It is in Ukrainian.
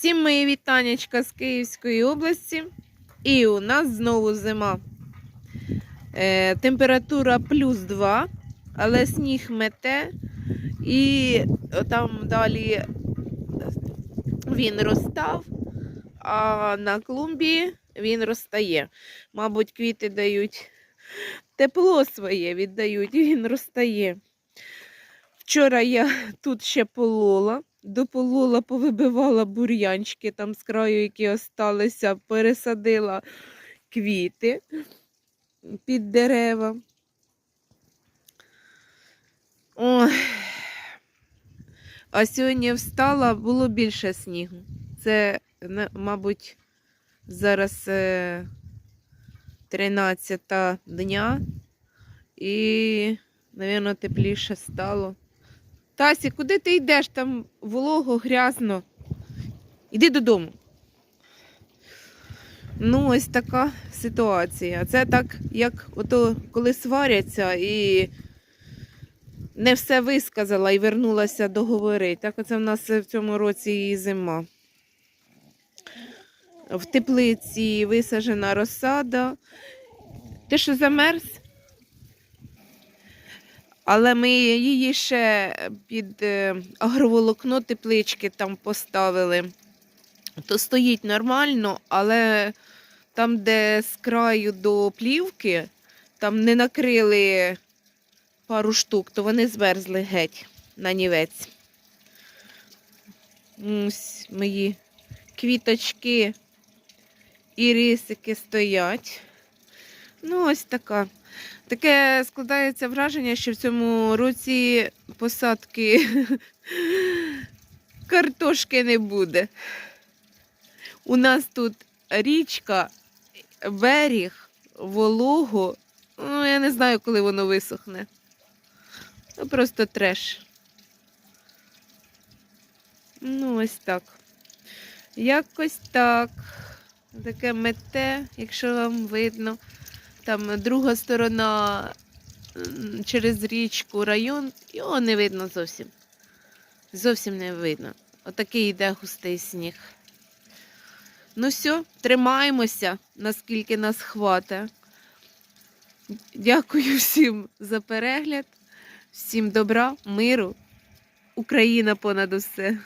Всім мої вітаннячка з Київської області. І у нас знову зима. Е, температура плюс 2, але сніг мете. І там далі він розстав, а на клумбі він розтає. Мабуть, квіти дають тепло своє віддають, він розтає. Вчора я тут ще полола, дополола, повибивала бур'янчики там з краю, які осталися, пересадила квіти під дерева. Ой. А сьогодні встала, було більше снігу. Це, мабуть, зараз е, 13 дня і, мабуть, тепліше стало. Тасі, куди ти йдеш? Там волого, грязно. Іди додому. Ну, ось така ситуація. Це так, як ото коли сваряться і не все висказала і вернулася договорити. Так оце в нас в цьому році і зима. В теплиці висаджена розсада. Ти що замерз? Але ми її ще під е, агроволокно теплички там поставили. То стоїть нормально, але там, де з краю до плівки, там не накрили пару штук, то вони зверзли геть на нівець. Ось мої квіточки і рисики стоять. Ну, ось така. Таке складається враження, що в цьому році посадки картошки не буде. У нас тут річка, берег, волого. Ну, я не знаю, коли воно висохне. Ну, просто треш. Ну, ось так. Якось так. Таке мете, якщо вам видно. Там друга сторона через річку район, його не видно зовсім. Зовсім не видно. Отакий йде густий сніг. Ну все, тримаємося, наскільки нас хватить. Дякую всім за перегляд, всім добра, миру. Україна понад усе.